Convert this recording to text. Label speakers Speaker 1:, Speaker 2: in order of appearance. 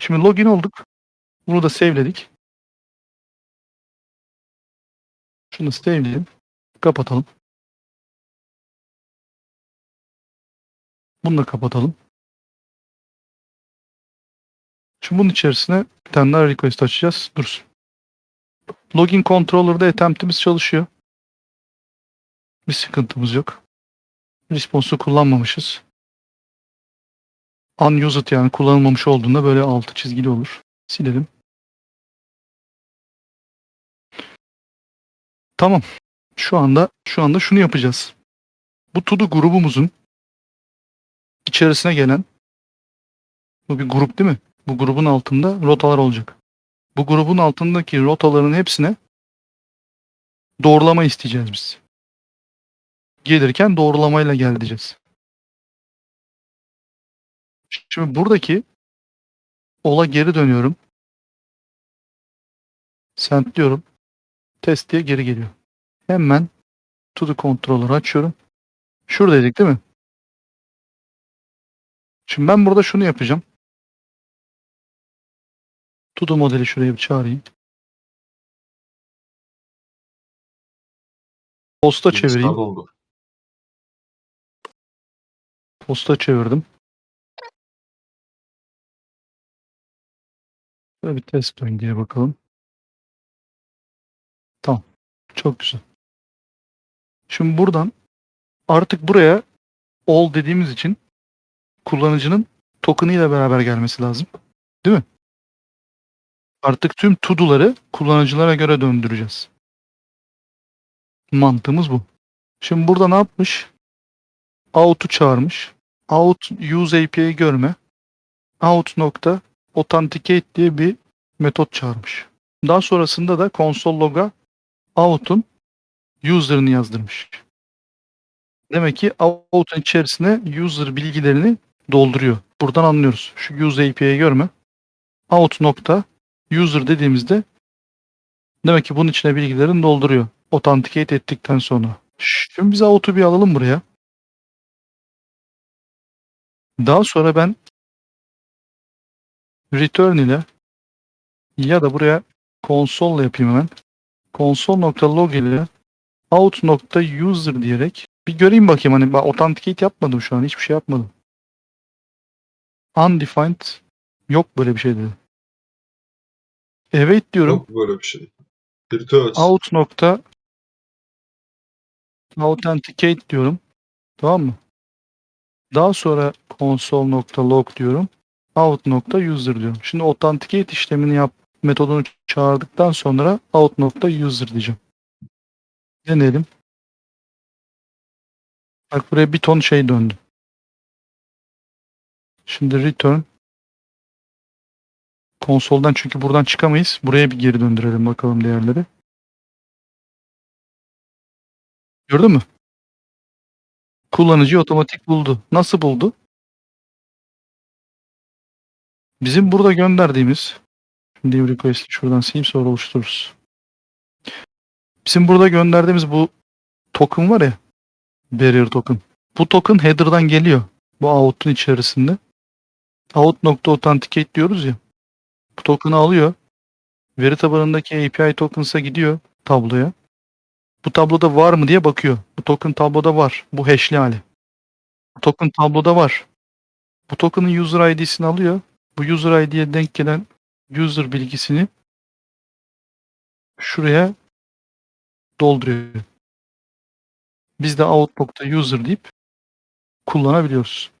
Speaker 1: Şimdi login olduk. Bunu da save'ledik. Şunu save'leyelim. Kapatalım. Bunu da kapatalım. Şimdi bunun içerisine bir tane daha request açacağız. Dursun. Login controller'da attempt'imiz çalışıyor. Bir sıkıntımız yok. Response'u kullanmamışız. Unused yani kullanılmamış olduğunda böyle altı çizgili olur. Silelim. Tamam. Şu anda şu anda şunu yapacağız. Bu to do grubumuzun içerisine gelen bu bir grup değil mi? Bu grubun altında rotalar olacak. Bu grubun altındaki rotaların hepsine doğrulama isteyeceğiz biz. Gelirken doğrulamayla gel. Şimdi buradaki ola geri dönüyorum. Send diyorum. Test diye geri geliyor. Hemen to do controller'ı açıyorum. Şuradaydık değil mi? Şimdi ben burada şunu yapacağım. To do modeli şuraya bir çağırayım. Posta çevireyim. Posta çevirdim. Böyle bir test döngüye bakalım. Tamam. Çok güzel. Şimdi buradan artık buraya all dediğimiz için kullanıcının token'ı ile beraber gelmesi lazım. Değil mi? Artık tüm to'do'ları kullanıcılara göre döndüreceğiz. Mantığımız bu. Şimdi burada ne yapmış? Out'u çağırmış. Out use API görme. Out nokta authenticate diye bir metot çağırmış. Daha sonrasında da console log'a out'un user'ını yazdırmış. Demek ki out'un içerisine user bilgilerini dolduruyor. Buradan anlıyoruz. Şu use API'yi görme. Out nokta user dediğimizde demek ki bunun içine bilgilerini dolduruyor. Authenticate ettikten sonra. Şimdi biz out'u bir alalım buraya. Daha sonra ben return ile ya da buraya console yapayım hemen. console.log ile out.user diyerek bir göreyim bakayım hani ben authenticate yapmadım şu an hiçbir şey yapmadım. Undefined yok böyle bir şey dedi. Evet diyorum.
Speaker 2: Yok böyle bir şey. Virtual.
Speaker 1: Out nokta authenticate diyorum. Tamam mı? Daha sonra console nokta log diyorum. Out nokta user diyorum. Şimdi authenticate işlemini yap metodunu çağırdıktan sonra out nokta user diyeceğim. Deneyelim. Bak buraya bir ton şey döndü. Şimdi return konsoldan çünkü buradan çıkamayız. Buraya bir geri döndürelim bakalım değerleri. Gördün mü? Kullanıcı otomatik buldu. Nasıl buldu? Bizim burada gönderdiğimiz Leave request'i şuradan sileyim sonra oluştururuz. Bizim burada gönderdiğimiz bu token var ya barrier token. Bu token header'dan geliyor. Bu out'un içerisinde. Out.authenticate diyoruz ya. Bu token'ı alıyor. Veri tabanındaki API tokens'a gidiyor tabloya. Bu tabloda var mı diye bakıyor. Bu token tabloda var. Bu hash'li hali. Bu token tabloda var. Bu token'ın user ID'sini alıyor. Bu user ID'ye denk gelen user bilgisini şuraya dolduruyor. Biz de out.user deyip kullanabiliyoruz.